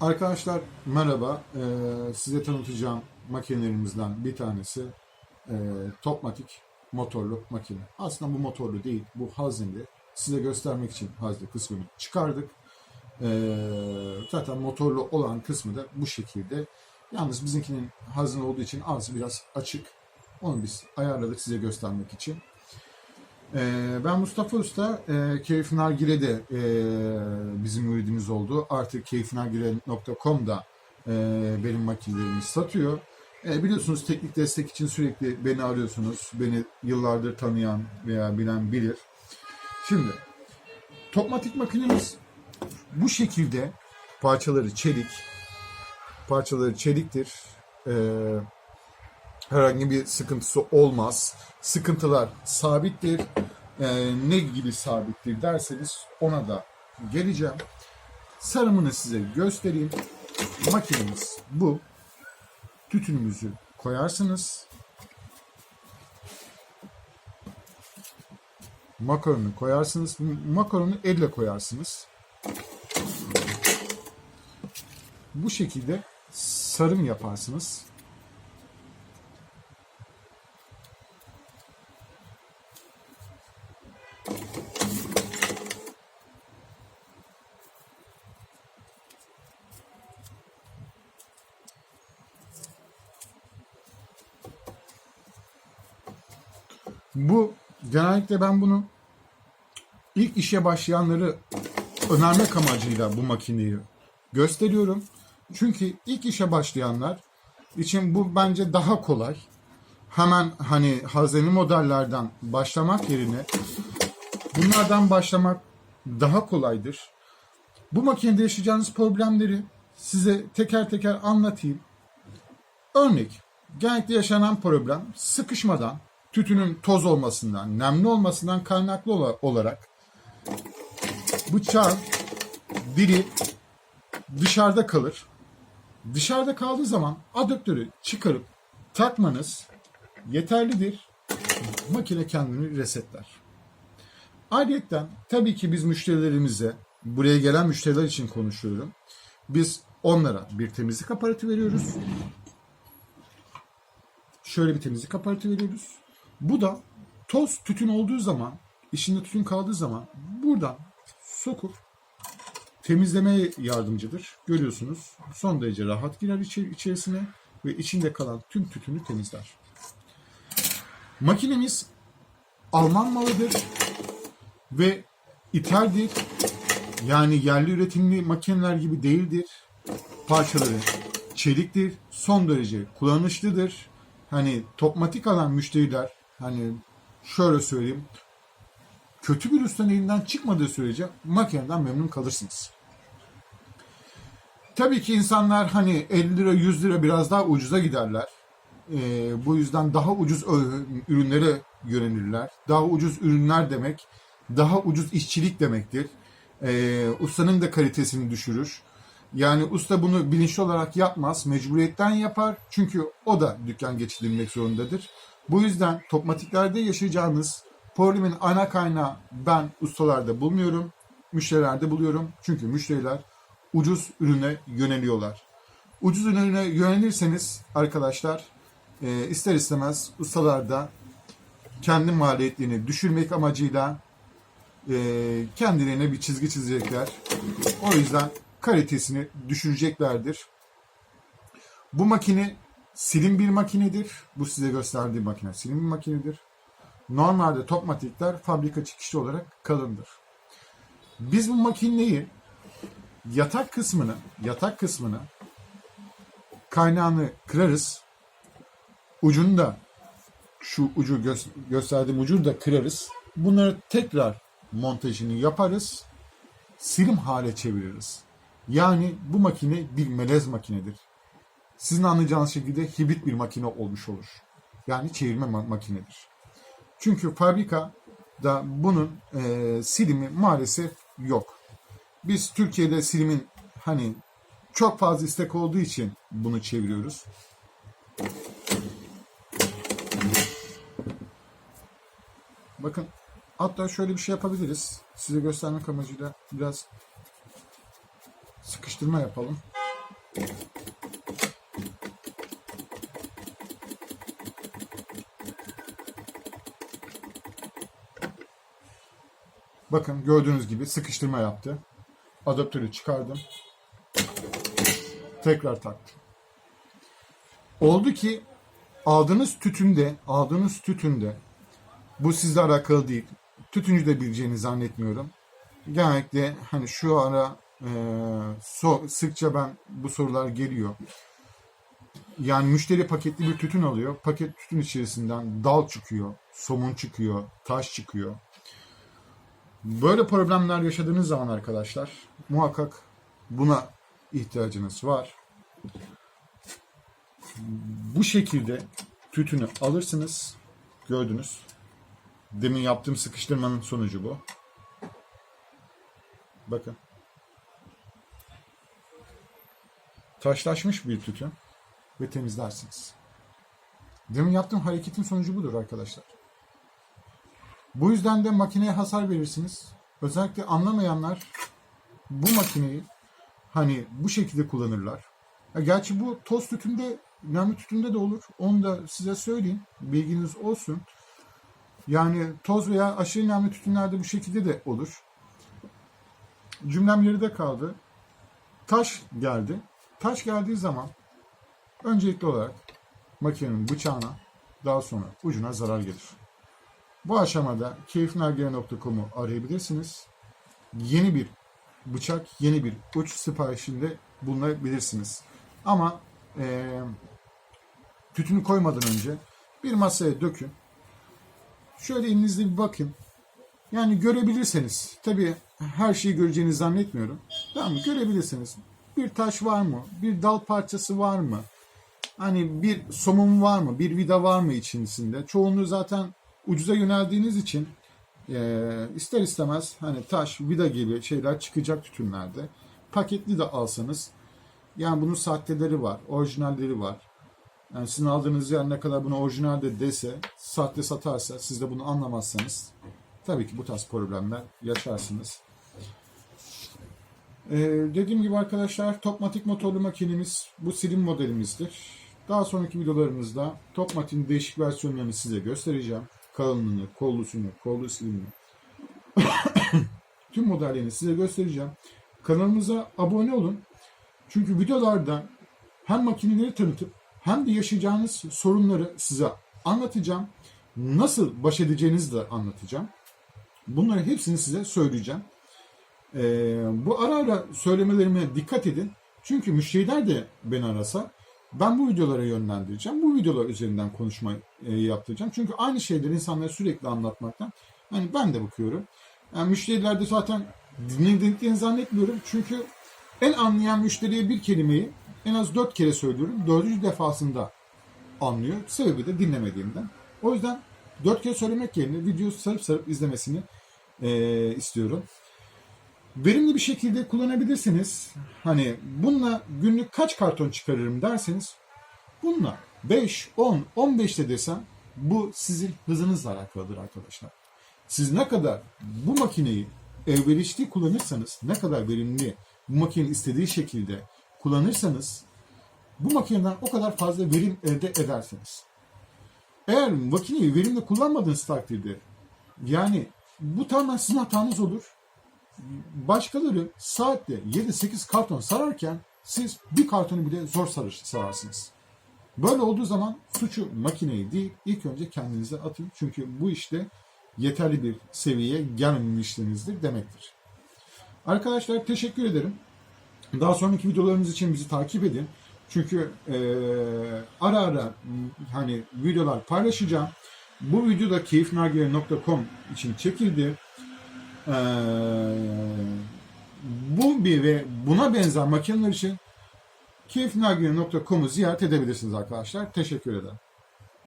Arkadaşlar merhaba. Ee, size tanıtacağım makinelerimizden bir tanesi e, Topmatik motorlu makine. Aslında bu motorlu değil, bu hazneli. Size göstermek için hazne kısmını çıkardık. Ee, zaten motorlu olan kısmı da bu şekilde. Yalnız bizimkinin hazne olduğu için ağzı biraz açık. Onu biz ayarladık size göstermek için. Ee, ben Mustafa Usta, e, Keyif Nargile'de e, bizim müridimiz oldu. Artık keyifnargile.com'da e, benim makinelerimi satıyor. Biliyorsunuz teknik destek için sürekli beni arıyorsunuz. Beni yıllardır tanıyan veya bilen bilir. Şimdi, Topmatik makinemiz bu şekilde parçaları çelik, parçaları çeliktir. Ee, herhangi bir sıkıntısı olmaz. Sıkıntılar sabittir. Ee, ne gibi sabittir derseniz ona da geleceğim. Sarımını size göstereyim. Makinemiz bu. Tütünümüzü koyarsınız. Makaronu koyarsınız. Makaronu elle koyarsınız. Bu şekilde sarım yaparsınız. Bu genellikle ben bunu ilk işe başlayanları önermek amacıyla bu makineyi gösteriyorum. Çünkü ilk işe başlayanlar için bu bence daha kolay. Hemen hani hazine modellerden başlamak yerine bunlardan başlamak daha kolaydır. Bu makinede yaşayacağınız problemleri size teker teker anlatayım. Örnek, genellikle yaşanan problem sıkışmadan, tütünün toz olmasından, nemli olmasından kaynaklı ola- olarak bıçağın dili dışarıda kalır. Dışarıda kaldığı zaman adaptörü çıkarıp takmanız yeterlidir. Makine kendini resetler. Ayrıca tabii ki biz müşterilerimize, buraya gelen müşteriler için konuşuyorum. Biz onlara bir temizlik aparatı veriyoruz. Şöyle bir temizlik aparatı veriyoruz. Bu da toz tütün olduğu zaman, içinde tütün kaldığı zaman buradan sokup temizlemeye yardımcıdır. Görüyorsunuz son derece rahat girer içerisine ve içinde kalan tüm tütünü temizler. Makinemiz Alman malıdır ve ithaldir. Yani yerli üretimli makineler gibi değildir. Parçaları çeliktir. Son derece kullanışlıdır. Hani topmatik alan müşteriler hani şöyle söyleyeyim kötü bir ustanın elinden çıkmadığı sürece makineden memnun kalırsınız. Tabii ki insanlar hani 50 lira 100 lira biraz daha ucuza giderler. Ee, bu yüzden daha ucuz ürünlere yönelirler. Daha ucuz ürünler demek daha ucuz işçilik demektir. Ee, ustanın da kalitesini düşürür. Yani usta bunu bilinçli olarak yapmaz, mecburiyetten yapar. Çünkü o da dükkan geçirilmek zorundadır. Bu yüzden topmatiklerde yaşayacağınız problemin ana kaynağı ben ustalarda bulmuyorum, müşterilerde buluyorum. Çünkü müşteriler ucuz ürüne yöneliyorlar. Ucuz ürüne yönelirseniz arkadaşlar e, ister istemez ustalarda kendi maliyetlerini düşürmek amacıyla e, kendilerine bir çizgi çizecekler. O yüzden kalitesini düşüreceklerdir. Bu makine silim bir makinedir. Bu size gösterdiğim makine silim bir makinedir. Normalde topmatikler fabrika çıkışı olarak kalındır. Biz bu makineyi yatak kısmını, yatak kısmını kaynağını kırarız. Ucunu da şu ucu gö- gösterdiğim ucu da kırarız. Bunları tekrar montajını yaparız. Silim hale çeviririz. Yani bu makine bir melez makinedir. Sizin anlayacağınız şekilde hibrit bir makine olmuş olur. Yani çevirme ma- makinedir. Çünkü fabrikada bunun e, silimi maalesef yok. Biz Türkiye'de silimin hani çok fazla istek olduğu için bunu çeviriyoruz. Bakın hatta şöyle bir şey yapabiliriz. Size göstermek amacıyla biraz sıkıştırma yapalım. Bakın gördüğünüz gibi sıkıştırma yaptı. Adaptörü çıkardım. Tekrar taktım. Oldu ki aldığınız tütünde, aldığınız tütünde bu sizle alakalı değil. Tütüncü de bileceğini zannetmiyorum. Genellikle hani şu ara e, so, sıkça ben bu sorular geliyor. Yani müşteri paketli bir tütün alıyor. Paket tütün içerisinden dal çıkıyor, somun çıkıyor, taş çıkıyor. Böyle problemler yaşadığınız zaman arkadaşlar muhakkak buna ihtiyacınız var. Bu şekilde tütünü alırsınız. Gördünüz. Demin yaptığım sıkıştırmanın sonucu bu. Bakın. Taşlaşmış bir tütün ve temizlersiniz. Demin yaptığım hareketin sonucu budur arkadaşlar. Bu yüzden de makineye hasar verirsiniz. Özellikle anlamayanlar bu makineyi hani bu şekilde kullanırlar. Ya gerçi bu toz tütünde, namlu tütünde de olur. Onu da size söyleyeyim. Bilginiz olsun. Yani toz veya aşırı namlu tütünlerde bu şekilde de olur. Cümlem yarıda kaldı. Taş geldi. Taş geldiği zaman öncelikli olarak makinenin bıçağına daha sonra ucuna zarar gelir. Bu aşamada keyifnargile.com'u arayabilirsiniz. Yeni bir bıçak, yeni bir uç siparişinde bulunabilirsiniz. Ama eee tütünü koymadan önce bir masaya dökün. Şöyle elinizde bir bakın. Yani görebilirseniz, tabii her şeyi göreceğinizi zannetmiyorum. Tamam mı? Görebilirsiniz. Bir taş var mı? Bir dal parçası var mı? Hani bir somun var mı? Bir vida var mı içerisinde? Çoğunluğu zaten ucuza yöneldiğiniz için e, ister istemez hani taş, vida gibi şeyler çıkacak tütünlerde. Paketli de alsanız yani bunun sahteleri var, orijinalleri var. Yani sizin aldığınız yer ne kadar bunu orijinal de dese, sahte satarsa, siz de bunu anlamazsanız tabii ki bu tarz problemler yaşarsınız. Ee, dediğim gibi arkadaşlar Topmatik motorlu makinemiz bu silim modelimizdir. Daha sonraki videolarımızda Topmatik'in değişik versiyonlarını size göstereceğim. Kalınlığını, kollusunu, kollu silimini. Tüm modellerini size göstereceğim. Kanalımıza abone olun. Çünkü videolarda hem makineleri tanıtıp hem de yaşayacağınız sorunları size anlatacağım. Nasıl baş edeceğinizi de anlatacağım. Bunları hepsini size söyleyeceğim. Ee, bu ara ara söylemelerime dikkat edin. Çünkü müşteriler de beni arasa ben bu videolara yönlendireceğim. Bu videolar üzerinden konuşma e, yaptıracağım. Çünkü aynı şeyleri insanlara sürekli anlatmaktan hani ben de bakıyorum. Yani müşteriler de zaten dinlediklerini zannetmiyorum. Çünkü en anlayan müşteriye bir kelimeyi en az dört kere söylüyorum. Dördüncü defasında anlıyor. Sebebi de dinlemediğimden. O yüzden dört kere söylemek yerine videoyu sarıp sarıp izlemesini e, istiyorum. Verimli bir şekilde kullanabilirsiniz. Hani bununla günlük kaç karton çıkarırım derseniz bununla 5, 10, 15 de desem bu sizin hızınızla alakalıdır arkadaşlar. Siz ne kadar bu makineyi elverişli kullanırsanız, ne kadar verimli bu makinenin istediği şekilde kullanırsanız bu makineden o kadar fazla verim elde edersiniz. Eğer makineyi verimli kullanmadığınız takdirde yani bu tamamen sizin hatanız olur. Başkaları saatte 7-8 karton sararken siz bir kartonu bile zor sararsınız. Böyle olduğu zaman suçu makineyi değil ilk önce kendinize atın. Çünkü bu işte yeterli bir seviyeye gelmemişsinizdir demektir. Arkadaşlar teşekkür ederim. Daha sonraki videolarımız için bizi takip edin. Çünkü eee, ara ara hani videolar paylaşacağım. Bu video da keyifnargile.com için çekildi. Eee, bu bir ve buna benzer makineler için keyifnargile.com'u ziyaret edebilirsiniz arkadaşlar. Teşekkür ederim.